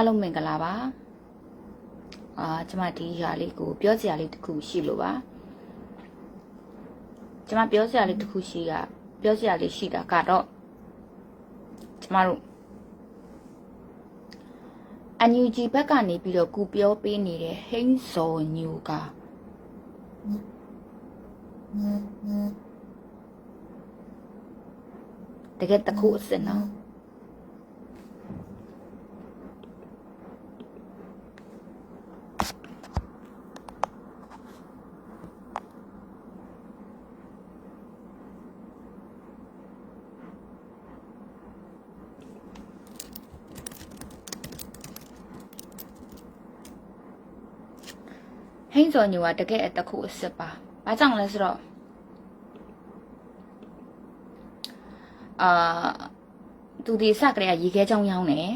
အားလုံးမင်္ဂလာပါအာကျမဒီຢာလေးကိုပြောစရာလေးတစ်ခုရှိလို့ပါကျမပြောစရာလေးတစ်ခုရှိကပြောစရာလေးရှိတာကတော့ကျမတို့အန်ယူဂျီဘက်ကနေပြီးတော့ကူပြောပေးနေတဲ့ဟိန်းစော်ညူကတကယ်တခုအစ်စ်နော် ဟိန်းစော်ညူကတကယ်အတခုအစ်စ်ပါ။ဘာကြောင့်လဲဆိုတော့အာသူဒီစကလေးကရေခဲချောင်းရောင်းတယ်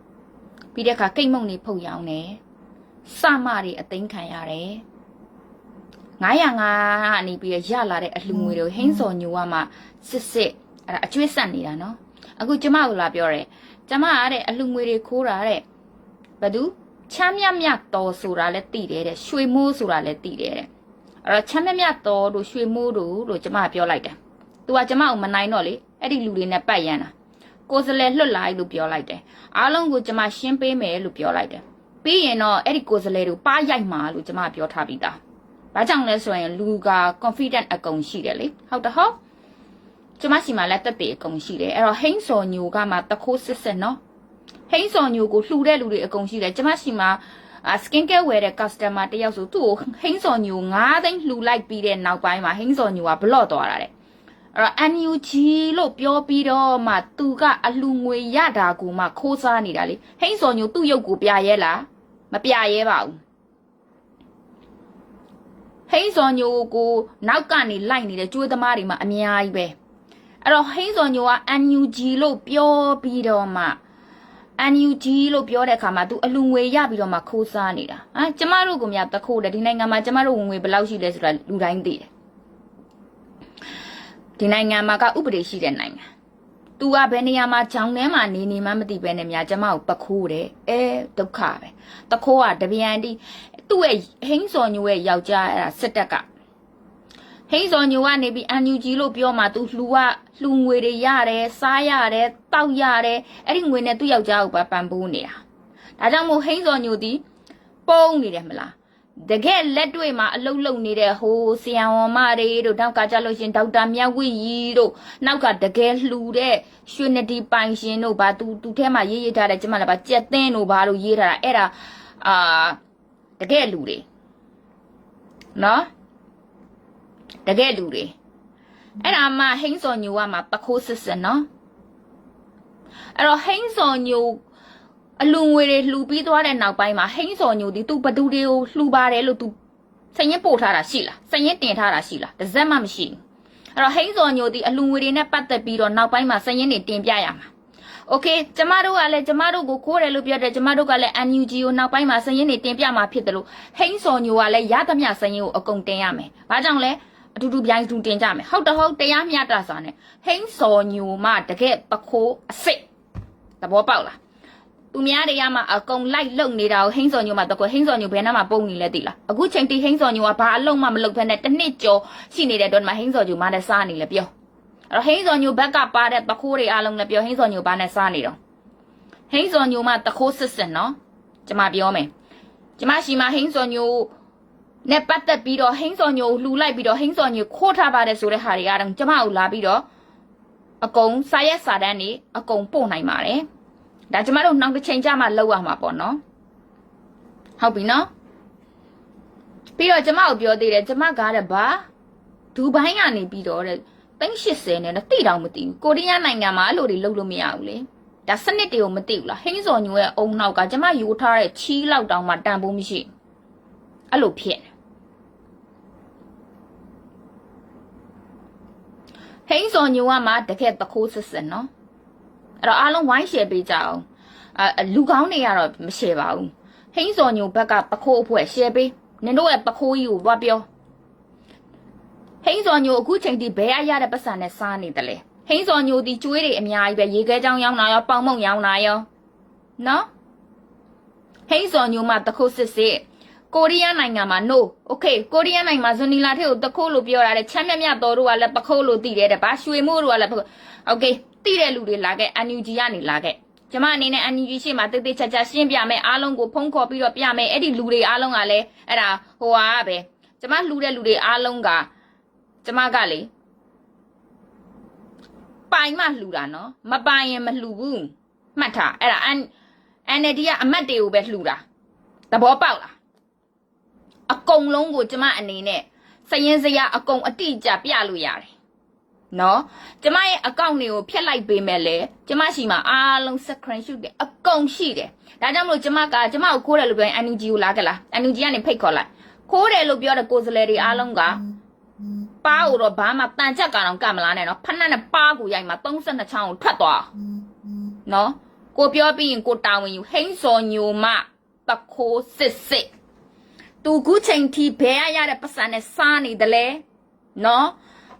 ။ပြီးတဲ့အခါကိတ်မုံတွေဖုတ်ရောင်းတယ်။စမတွေအသိမ်းခံရတယ်။905ကနေပြီးရလာတဲ့အလှငွေတွေကိုဟိန်းစော်ညူကမှစစ်စစ်အဲ့ဒါအကျွေးဆက်နေတာနော်။အခုကျမကလာပြောတယ်။ကျမကတဲ့အလှငွေတွေခိုးတာတဲ့။ဘာလို့ ချမ်းမြမြတော်ဆိုတာလည်းသိတယ်တဲ့ရွှေမိုးဆိုတာလည်းသိတယ်တဲ့အဲ့တော့ချမ်းမြမြတော်တို့ရွှေမိုးတို့လို့ကျမပြောလိုက်တယ်သူကကျမကိုမနိုင်တော့လေအဲ့ဒီလူတွေနဲ့ပတ်ရန်တာကိုယ်စလဲလွတ်လိုက်လို့ပြောလိုက်တယ်အားလုံးကိုကျမရှင်းပေးမယ်လို့ပြောလိုက်တယ်ပြီးရင်တော့အဲ့ဒီကိုယ်စလဲတို့ပါရိုက်မှာလို့ကျမပြောထားပြီးသားဘာကြောင့်လဲဆိုရင်လူက confident အကုန်ရှိတယ်လေဟုတ်တယ်ဟုတ်ကျမရှိမှလည်းတက်တည်အကုန်ရှိတယ်အဲ့တော့ဟိန်းစော်ညိုကမှတခိုးစစ်စစ်နော် ဟိန်းစော်ညိုကိုလှူတဲ့လူတွေအကုန်ရှိတယ်ကျမရှိမှာ skin care ဝယ်တဲ့ customer တယောက်ဆိုသူ့ကိုဟိန်းစော်ညို9သိန်းလှူလိုက်ပြီးတဲ့နောက်ပိုင်းမှာဟိန်းစော်ညိုကဘလော့သွားတာတဲ့အဲ့တော့ NUG လို့ပြောပြီးတော့မှသူကအလှူငွေရတာကိုမှခိုးစားနေတာလေဟိန်းစော်ညိုသူ့ရုပ်ကိုပြရဲလားမပြရဲပါဘူးဟိန်းစော်ညိုကိုနောက်ကနေလိုက်နေတဲ့ကျွေးသမားတွေမှအများကြီးပဲအဲ့တော့ဟိန်းစော်ညိုက NUG လို့ပြောပြီးတော့မှ NUG လို့ပြောတဲ့အခါမှာ तू အလူငွေရပြီးတော့မှခိုးစားနေတာဟာကျမတို့ကမြတခိုးတယ်ဒီနိုင်ငံမှာကျမတို့ဝင်ငွေဘယ်လောက်ရှိလဲဆိုတာလူတိုင်းသိတယ်ဒီနိုင်ငံမှာကဥပဒေရှိတဲ့နိုင်ငံ तू ကဘယ်နေရာမှာဂျောင်းထဲမှာနေနေမှမသိပဲနဲ့များကျမကိုပခိုးတယ်အဲဒုက္ခပဲတခိုးကတပြန်တီသူ့ရဲ့ဟိန်းစော်ညိုရဲ့ယောက်ျားအဲ့ဒါစစ်တပ်က ဟိန်းစော်ညိုကနေပြီး NUG လို့ပြောမှ तू လှူကလှူငွေတွေရတယ်စားရတယ်တောက်ရတယ်အဲ့ဒီငွေနဲ့သူ့ယောက်ျားကိုပါပံပိုးနေတာဒါကြောင့်မို့ဟိန်းစော်ညိုဒီပုံနေတယ်မလားတကယ်လက်တွေ့မှာအလုတ်လုတ်နေတဲ့ဟိုဆီယံဝမတွေတို့နောက်ကကြလို့ရှင်ဒေါက်တာမြတ်ဝိရီတို့နောက်ကတကယ်လှူတဲ့ရွှေနဒီပိုင်ရှင်တို့ဘာသူသူထဲမှာရေးရေးထားတယ်ကျမလည်းပါကြက်သင်းတို့ဘာလို့ရေးထားတာအဲ့ဒါအာတကယ်လူတွေနော် တကယ်လူတွေအဲ့ဒါမှဟိန်းစော်ညိုကမှပခိုးစစ်စစ်နော်အဲ့တော့ဟိန်းစော်ညိုအလူငွေတွေလှူပြီးသွားတဲ့နောက်ပိုင်းမှာဟိန်းစော်ညိုဒီသူဘသူတွေကိုလှူပါတယ်လို့သူစရင်ပို့ထားတာရှိလားစရင်တင်ထားတာရှိလားတစ်စက်မှမရှိဘူးအဲ့တော့ဟိန်းစော်ညိုဒီအလူငွေတွေနဲ့ပတ်သက်ပြီးတော့နောက်ပိုင်းမှာစရင်တွေတင်ပြရမှာโอเคကျမတို့ကလည်းကျမတို့ကိုခိုးတယ်လို့ပြောတယ်ကျမတို့ကလည်း NUG ကိုနောက်ပိုင်းမှာစရင်တွေတင်ပြမှာဖြစ်တယ်လို့ဟိန်းစော်ညိုကလည်းရသမျှစရင်ကိုအကုန်တင်ရမယ်ဘာကြောင့်လဲ အတူတူပြိုင်တူတင်ကြမယ်ဟုတ်တော့ဟုတ်တရားမျှတစွာနဲ့ဟိန်းစော်ညူမတကယ်ပခိုးအစ်စ်သဘောပေါက်လားသူများတွေကမှအကုန်လိုက်လုံနေတာကိုဟိန်းစော်ညူမတကွဟိန်းစော်ညူဘယ်နှမှာပုံနေလဲသိလားအခုချိန်တီဟိန်းစော်ညူကဘာအလုံးမှမလုပ်ဖက်နဲ့တစ်နှစ်ကျော်ရှိနေတဲ့အတွက်မှဟိန်းစော်ညူမနဲ့စားနေလဲပြောအဲ့တော့ဟိန်းစော်ညူဘက်ကပါတဲ့ပခိုးတွေအားလုံးလည်းပြောဟိန်းစော်ညူဘာနဲ့စားနေတော့ဟိန်းစော်ညူမတခိုးစစ်စစ်နော်ကျမပြောမယ်ကျမရှိမှဟိန်းစော်ညူ နဲ့ပတ်သက်ပြီးတော့ဟိန်းစော်ညိုလှူလိုက်ပြီးတော့ဟိန်းစော်ညိုခိုးထားပါတယ်ဆိုတဲ့ဟာတွေကတော့ကျမကိုလာပြီးတော့အကုန်စာရက်စာတန်းတွေအကုန်ပို့နိုင်ပါတယ်ဒါကျမတို့နောက်တစ်ချိန်ကျမှလောက်ရမှာပေါ့နော်ဟုတ်ပြီနော်ပြီးတော့ကျမကိုပြောသေးတယ်ကျမကားတဲ့ဘာဒူဘိုင်းကနေပြီးတော့တဲ့380နဲ့တိတောင်မသိဘူးကိုရီးယားနိုင်ငံမှာအဲ့လိုတွေလုပ်လို့မရဘူးလေဒါစနစ်တွေကိုမသိဘူးလားဟိန်းစော်ညိုရဲ့အုံနောက်ကကျမယူထားတဲ့ချီးလောက်တောင်မှတန်ဖိုးမရှိအဲ့လိုဖြစ်နေ ဟိန်းစော်ညိုကမှတကယ်တခိုးစစ်စစ်နော်အဲ့တော့အားလုံးဝိုင်းရှယ်ပေးကြအောင်အလူကောင်းတွေကတော့မရှယ်ပါဘူးဟိန်းစော်ညိုဘက်ကပခိုးအဖွဲ့ရှယ်ပေးနင်တို့ရဲ့ပခိုးကြီးကိုသွားပြောဟိန်းစော်ညိုအခုချိန်ထိဘဲအရတဲ့ပတ်စံနဲ့စားနေတယ်လေဟိန်းစော်ညိုဒီကျွေးတွေအများကြီးပဲရေခဲချောင်းရောင်းတာရောပေါင်မုံရောင်းတာရောနော်ဟိန်းစော်ညိုမှတခုစစ်စစ် ကိုရီးယားနိုင်ငံမှာ no okay ကိုရီးယားနိုင်ငံမှာဇွန်နီလာထက်ကိုတခုလို့ပြောတာတဲ့ချမ်းမြတ်မြတ်တော်တို့ကလည်းပခုတ်လို့တည်တယ်တဲ့ဗာရွှေမို့တို့ကလည်းပခုတ် okay တည်တဲ့လူတွေလာခဲ့ NUG ကနေလာခဲ့ကျမအနေနဲ့ NUG ရှေ့မှာတိတ်တိတ်ချာချာရှင်းပြမယ်အားလုံးကိုဖုံးခေါ်ပြီးတော့ပြမယ်အဲ့ဒီလူတွေအားလုံးကလည်းအဲ့ဒါဟိုဟာပဲကျမလှူတဲ့လူတွေအားလုံးကကျမကလေပိုင်မှလှူတာနော်မပိုင်ရင်မလှူဘူးမှတ်ထားအဲ့ဒါ NLD ကအမတ်တွေကိုပဲလှူတာသဘောပေါက်လား အကုန်လုံးကိုကျမအနေနဲ့စရင်စရာအကုန်အတိအကျပြလို့ရတယ်နော်ကျမရဲ့အကောင့်တွေကိုဖျက်လိုက်ပေးမယ်လေကျမရှိမှာအားလုံး screen shoot တွေအကုန်ရှိတယ်ဒါကြောင့်မလို့ကျမကကျမကိုခိုးတယ်လို့ပြောရင် NUG ကိုလာကြလား NUG ကနေဖိတ်ခေါ်လိုက်ခိုးတယ်လို့ပြောတဲ့ကိုယ်စလဲတွေအားလုံးကပါကိုတော့ဘာမှတန်ချက်ကောင်ကမလားနဲ့နော်ဖက်နဲ့ပါကိုရိုက်မှာ32ချောင်းကိုထွက်သွားနော်ကိုပြောပြီးရင်ကိုတာဝန်ယူဟိန်းစော်ညိုမတခိုးစစ်စစ် သူခုချိန်ထိဘဲရရတဲ့ပတ်စံနဲ့စားနေတယ်လေနော်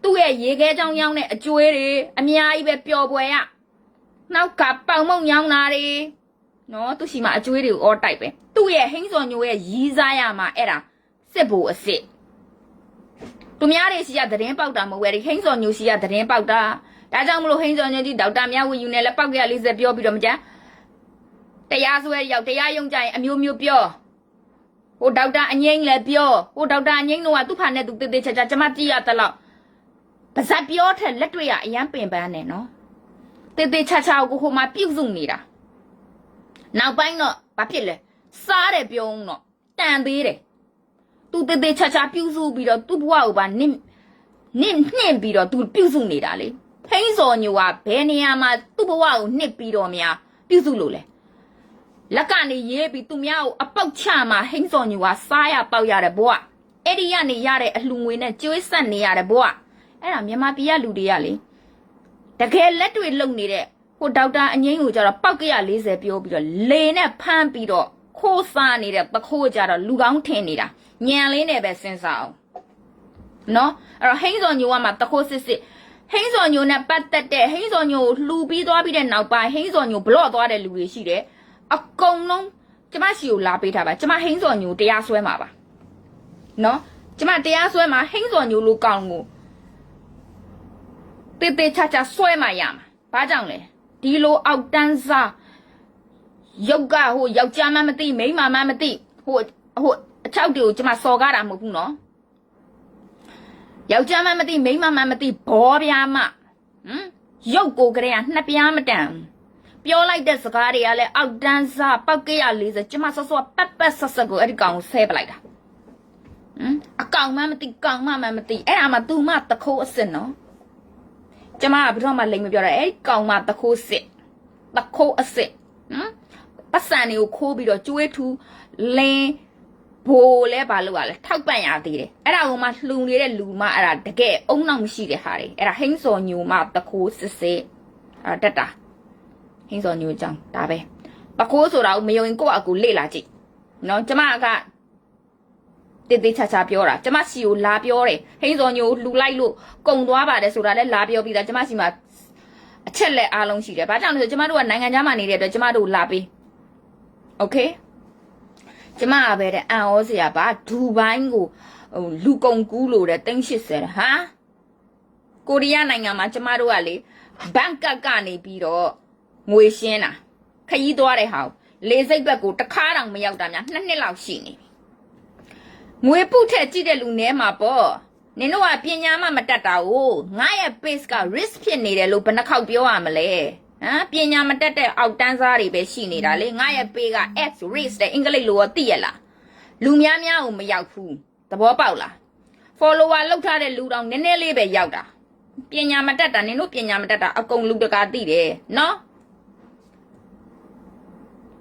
သူ့ရဲ့ရေခဲချောင်းရောင်းတဲ့အကျွေးတွေအများကြီးပဲပျော်ပွဲရနောက်ကပေါင်မုံရောင်းတာတွေနော်သူရှိမှအကျွေးတွေကိုအော်တိုက်ပဲသူ့ရဲ့ဟိန်းစော်ညိုရဲ့ရီးစားရမှာအဲ့ဒါစစ်ဖို့အစ်စ်သူများတွေရှိရသတင်းပေါက်တာမဟုတ်ပဲဒီဟိန်းစော်ညိုရှိရသတင်းပေါက်တာဒါကြောင့်မလို့ဟိန်းစော်ညိုကြီးဒေါက်တာမြဝီယူနဲ့လည်းပေါက်ကြ40ပြောပြီးတော့မကြမ်းတရားစွဲရောက်တရားရုံကြရင်အမျိုးမျိုးပြော ဟိုဒေါက်တာအငိမ့်လည်းပြောဟိုဒေါက်တာအငိမ့်တော့ကသူ့ဖာနဲ့သူတေးသေးချာချာကျမကြည့်ရတလောက်ပါဇက်ပြောထက်လက်တွေ့ရအရန်ပင်ပန်းနေနော်တေးသေးချာချာကိုဟိုမှာပြုတ်စုနေတာနောက်ပိုင်းတော့ဘာဖြစ်လဲစားတယ်ပြုံးတော့တန်သေးတယ်သူတေးသေးချာချာပြုတ်စုပြီးတော့သူ့ဘဝကိုပါနင့်နင့်နှင့်ပြီးတော့သူပြုတ်စုနေတာလေဟိန်းစော်ညိုကဘယ်နေရာမှာသူ့ဘဝကိုနှစ်ပြီးတော့များပြုတ်စုလို့လဲ လက်ကနေရေးပြီးသူများကိုအပေါက်ချမှာဟိန်းစော်ညူကစားရပေါက်ရတဲ့ဘဝအဲ့ဒီကနေရတဲ့အလှငွေနဲ့ကျွေးဆက်နေရတဲ့ဘဝအဲ့ဒါမြန်မာပြည်ကလူတွေကလေတကယ်လက်တွေလုံနေတဲ့ဟိုဒေါက်တာအငိမ့်ကိုကြတော့ပောက်ကရ40ပြောပြီးတော့လေနဲ့ဖမ်းပြီးတော့ခိုးစားနေတဲ့ပခိုးကြတော့လူကောင်းထင်နေတာညံလေးနဲ့ပဲစဉ်းစားအောင်နော်အဲ့တော့ဟိန်းစော်ညူကမှတခိုးစစ်စစ်ဟိန်းစော်ညိုနဲ့ပတ်သက်တဲ့ဟိန်းစော်ညိုကိုလှူပြီးသွားပြီးတဲ့နောက်ပိုင်းဟိန်းစော်ညိုဘလော့သွားတဲ့လူတွေရှိတယ် အကုန်လုံးကျမရှိကိုလာပေးထားပါကျမဟိန်းစော်ညိုတရားစွဲမှာပါနော်ကျမတရားစွဲမှာဟိန်းစော်ညိုလိုကောင်းကိုတေးသေးချာချာစွဲမှာရမှာဘာကြောင့်လဲဒီလိုအောက်တန်းစားရုပ်ကဟိုယောက်ျားမှမသိမိန်းမမှမသိဟိုဟိုအချောက်တွေကိုကျမစော်ကားတာမဟုတ်ဘူးနော်ယောက်ျားမှမသိမိန်းမမှမသိဘောပြားမဟမ်ရုပ်ကိုကလေးကနှစ်ပြားမတန်ဘူး ပြောလိုက်တဲ့စကားတွေကလည်းအောက်တန်းစားပောက်ကရ40ကျမဆော့ဆော့ပက်ပက်ဆက်ဆက်ကိုအဲ့ဒီကောင်ကိုဆဲပလိုက်တာဟမ်အကောင်မှမသိကောင်မှမသိအဲ့ဒါမှ तू မှတခိုးအစ်စ်နော်ကျမကဘယ်တော့မှလိမ်မပြောတာအဲ့ဒီကောင်မှတခိုးစစ်တခိုးအစ်စ်ဟမ်ပတ်စံတွေကိုခိုးပြီးတော့ကျွေးထူလင်းဘိုးလဲဘာလို့ ਆ လဲထောက်ပံ့ရသေးတယ်အဲ့ဒါကမှလှူနေတဲ့လူမအဲ့ဒါတကယ်အုံနောက်မရှိတဲ့ဟာတွေအဲ့ဒါဟိန်းစော်ညိုမတခိုးစစ်စစ်အဲ့ဒါတက်တာ ဟင်းစော်ညိုအကြောင်းဒါပဲပခိုးဆိုတာကိုမယုံရင်ကိုယ့်အကူလေ့လာကြည့်နော်ကျမကတေးသေးချာချာပြောတာကျမစီကိုလာပြောတယ်ဟင်းစော်ညိုလှူလိုက်လို့ကုံသွားပါတယ်ဆိုတာလည်းလာပြောပြီးသားကျမစီမှာအချက်လက်အားလုံးရှိတယ်ဘာကြောင့်လဲဆိုကျမတို့ကနိုင်ငံခြားမှာနေတဲ့အတွက်ကျမတို့လာပေးโอเคကျမကပဲတဲ့အန်ဩစရာပါဒူဘိုင်းကိုဟိုလူကုံကူးလို့တဲ့380တဲ့ဟာကိုရီးယားနိုင်ငံမှာကျမတို့ကလေဘန်ကောက်ကနေပြီးတော့ ငွေရှင်းတာခရီးသွားတဲ့ဟာကိုလေစိတ်ဘက်ကိုတစ်ခါတောင်မရောက်တာများနှစ်နှစ်လောက်ရှိနေပြီငွေပုထက်ကြည့်တဲ့လူနဲမှာပေါ့နင်တို့ကပညာမှမတတ်တာ哦ငါရဲ့ base က risk ဖြစ်နေတယ်လို့ဘယ်နှခေါက်ပြောရမလဲဟမ်ပညာမတတ်တဲ့အောက်တန်းစားတွေပဲရှိနေတာလေငါရဲ့ pay က x risk တဲ့အင်္ဂလိပ်လိုရောသိရလားလူများများကိုမရောက်ဘူးသဘောပေါက်လား follower လောက်ထားတဲ့လူတောင်နည်းနည်းလေးပဲရောက်တာပညာမတတ်တာနင်တို့ပညာမတတ်တာအကုန်လူတကာသိတယ်နော်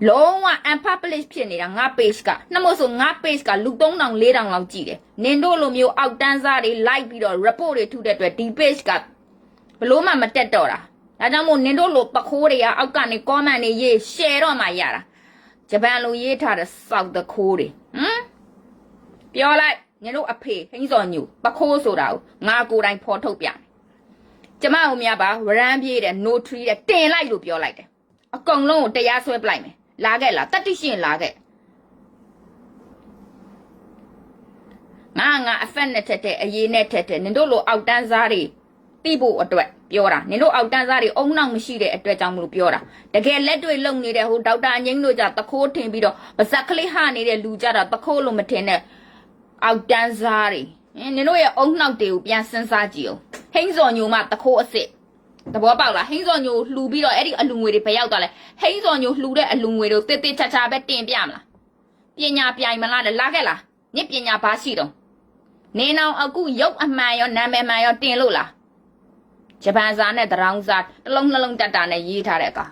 လုံးဝ unpublished ဖြစ်နေတာငါ page ကနှမို့ဆိုငါ page ကလူ3000 4000လောက်ကြည့်တယ်နင်တို့လိုမျိုးအောက်တန်းစားတွေ like ပြီးတော့ report တွေထုတဲ့အတွက်ဒီ page ကဘလို့မှမတက်တော့တာဒါကြောင့်မို့နင်တို့လိုပခိုးတွေကအောက်ကနေ comment တွေရေး share တော့မှရတာဂျပန်လိုရေးထားတဲ့စောက်တခိုးတွေဟမ်ပြောလိုက်နင်တို့အဖေဟင်းစော်ညူပခိုးဆိုတာကိုငါကိုယ်တိုင်ဖော်ထုတ်ပြမယ်ကျမတို့များပါဝရမ်းပြေးတဲ့ no tree တဲ့တင်လိုက်လို့ပြောလိုက်တယ်အကုန်လုံးကိုတရားစွဲပလိုက်မယ် လာခဲ့လားတတိရှင်လာခဲ့ငါငါအဖက်နဲ့ထက်တဲ့အရေးနဲ့ထက်တဲ့နင်တို့လိုအောက်တန်းစားတွေတိဖို့အတွက်ပြောတာနင်တို့အောက်တန်းစားတွေအုံနောက်မရှိတဲ့အတွက်ကြောင့်မလို့ပြောတာတကယ်လက်တွေ့လုံနေတဲ့ဟိုဒေါက်တာငိမ့်တို့ကြတခိုးထင်ပြီးတော့ပါဇက်ကလေးဟနေတဲ့လူကြတာတခိုးလို့မထင်နဲ့အောက်တန်းစားတွေနင်တို့ရဲ့အုံနောက်တွေကိုပြန်စဉ်းစားကြည့်အောင်ဟိန်းစော်ညိုမတခိုးအစ်စ် တဘောပေါက်လားဟိန်းစော်ညိုလှူပြီးတော့အဲ့ဒီအလူငွေတွေဘယ်ရောက်သွားလဲဟိန်းစော်ညိုလှူတဲ့အလူငွေတွေကိုတစ်တစ်ချာချာပဲတင်ပြမလားပညာပြိုင်မလားလာခဲ့လားညပညာဘာရှိတော့နေနောင်အခုရုပ်အမှန်ရောနာမည်မှန်ရောတင်လို့လားဂျပန်စာနဲ့တရောင်းစာတစ်လုံးနှလုံးတက်တာနဲ့ရေးထားတဲ့အခါ